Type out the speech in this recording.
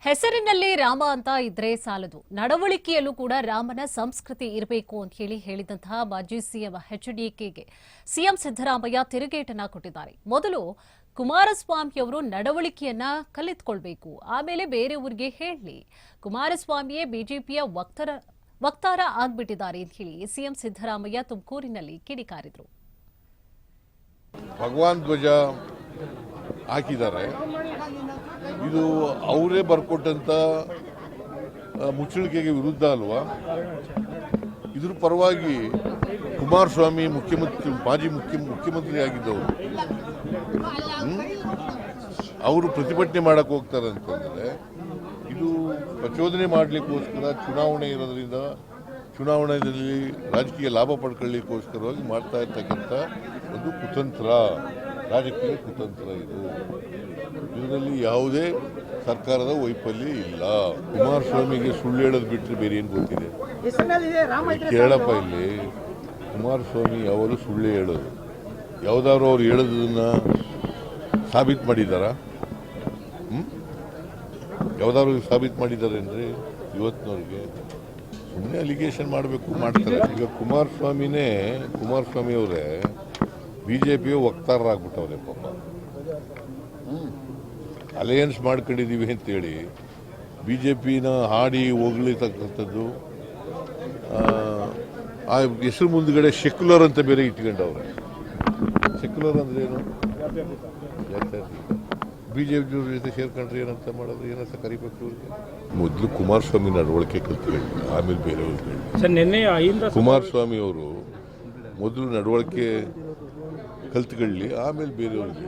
ಹೆಸರಿನಲ್ಲಿ ರಾಮ ಅಂತ ಇದ್ರೆ ಸಾಲದು. ನಡವಳಿಕೆಯಲ್ಲೂ ಕೂಡ ರಾಮನ ಸಂಸ್ಕೃತಿ ಇರಬೇಕು ಅಂತ ಹೇಳಿ ಹೇಳಿದಂತಹ ಮಾಜಿ ಸಿಎಂ ಎಚ್ಡಿಕೆಗೆ ಸಿಎಂ ಸಿದ್ದರಾಮಯ್ಯ ತಿರುಗೇಟನ್ನ ಕೊಟ್ಟಿದ್ದಾರೆ. ಮೊದಲು ಕುಮಾರಸ್ವಾಮಿಯವರು ನಡವಳಿಕೆಯನ್ನ ಕಲಿತ್ಕೊಳ್ಬೇಕು. ಆಮೇಲೆ ಬೇರೆಯವರಿಗೆ ಹೇಳಿ. ಕುಮಾರಸ್ವಾಮಿಯೇ ಬಿಜೆಪಿಯ ವಕ್ತಾರ ವಕ್ತಾರ ಆಗ್ಬಿಟ್ಟಿದ್ದಾರೆ ಅಂತ ಹೇಳಿ ಸಿಎಂ ಸಿದ್ದರಾಮಯ್ಯ ತುಮಕೂರಿನಲ್ಲಿ ಕಿಡಿಕಾರಿದ್ರು. ಭಗವಾನ್ ಧ್ವಜ ಹಾಕಿದ್ದಾರೆ. ಇದು ಅವರೇ ಬರ್ಕೊಟ್ಟಂತ ಆ, ಮುಚ್ಚಳಿಕೆಗೆ ವಿರುದ್ಧ ಅಲ್ವಾ ಇದ್ರ ಪರವಾಗಿ ಕುಮಾರಸ್ವಾಮಿ ಮುಖ್ಯಮಂತ್ರಿ ಮಾಜಿ ಮುಖ್ಯ ಮುಖ್ಯಮಂತ್ರಿ ಆಗಿದ್ದವರು? ಅವರು ಪ್ರತಿಭಟನೆ ಮಾಡಕ್ಕೆ ಹೋಗ್ತಾರೆ ಅಂತಂದ್ರೆ ಇದು ಪ್ರಚೋದನೆ ಮಾಡಲಿಕ್ಕೋಸ್ಕರ ಚುನಾವಣೆ ಇರೋದ್ರಿಂದ ಚುನಾವಣೆಯಲ್ಲಿ ರಾಜಕೀಯ ಲಾಭ ಪಡ್ಕೊಳ್ಳಿಕ್ಕೋಸ್ಕರವಾಗಿ ಮಾಡ್ತಾ ಇರ್ತಕ್ಕಂಥ ಒಂದು ಕುತಂತ್ರ ರಾಜಕೀಯ ಕುತಂತ್ರ ಇದು. ಇದರಲ್ಲಿ ಯಾವುದೇ ಸರ್ಕಾರದ ವೈಫಲ್ಯ ಇಲ್ಲ. ಕುಮಾರಸ್ವಾಮಿಗೆ ಸುಳ್ಳು ಹೇಳೋದು ಬಿಟ್ಟರೆ ಬೇರೆ ಏನು ಗೊತ್ತಿದೆ? ಕೇಳಪ್ಪ ಇಲ್ಲಿ. ಕುಮಾರಸ್ವಾಮಿ ಅವರು ಸುಳ್ಳು ಹೇಳೋದು. ಯಾವುದಾದ್ರು ಅವ್ರು ಹೇಳೋದನ್ನ ಸಾಬೀತು ಮಾಡಿದಾರ? ಹ್ಞೂ ಯಾವ್ದಾದ್ರು ಸಾಬೀತು ಮಾಡಿದಾರೇನ್ರಿ ಇವತ್ತಿನವ್ರಿಗೆ ಸುಮ್ಮನೆ ಅಲಿಗೇಷನ್ ಮಾಡಬೇಕು ಮಾಡ್ತಾರೆ. ಈಗ ಕುಮಾರಸ್ವಾಮಿನೇ ಕುಮಾರಸ್ವಾಮಿ ಅವರೇ ಬಿ ಜೆ ಪಿಯು ವಕ್ತಾರರಾಗ್ಬಿಟ್ಟವ್ರೆ ಪಾಪ. ಅಲಯನ್ಸ್ ಮಾಡ್ಕೊಂಡಿದ್ದೀವಿ ಅಂತೇಳಿ ಬಿ ಜೆ ಪಿನ ಹಾಡಿ ಹೋಗ್ಲಿತಕ್ಕಂಥದ್ದು ಆ, ಆ ಹೆಸರು ಮುಂದ್ಗಡೆ ಸೆಕ್ಯುಲರ್ ಅಂತ ಬೇರೆ ಇಟ್ಕೊಂಡವ್ರೆ. ಸೆಕ್ಯುಲರ್ ಅಂದ್ರೆ ಏನು? ಬಿ ಜೆ ಪಿ ಜೊತೆ ಸೇರ್ಕೊಂಡ್ರೆ ಏನಂತ ಮಾಡೋದು? ಏನಂತ ಕರಿಬೇಕು ಇವ್ರಿಗೆ ಮೊದಲು ಕುಮಾರಸ್ವಾಮಿ ನಡವಳಿಕೆ ಕಲ್ತ್ಕೊಂಡು ಆಮೇಲೆ ಬೇರೆಯವ್ರಿಗೆ ಕುಮಾರಸ್ವಾಮಿ ಅವರು ಮೊದಲು ನಡವಳಿಕೆ ಕಲ್ತ್ಕೊಳ್ಳಿ ಆಮೇಲೆ ಬೇರೆಯವ್ರಿಗೆ.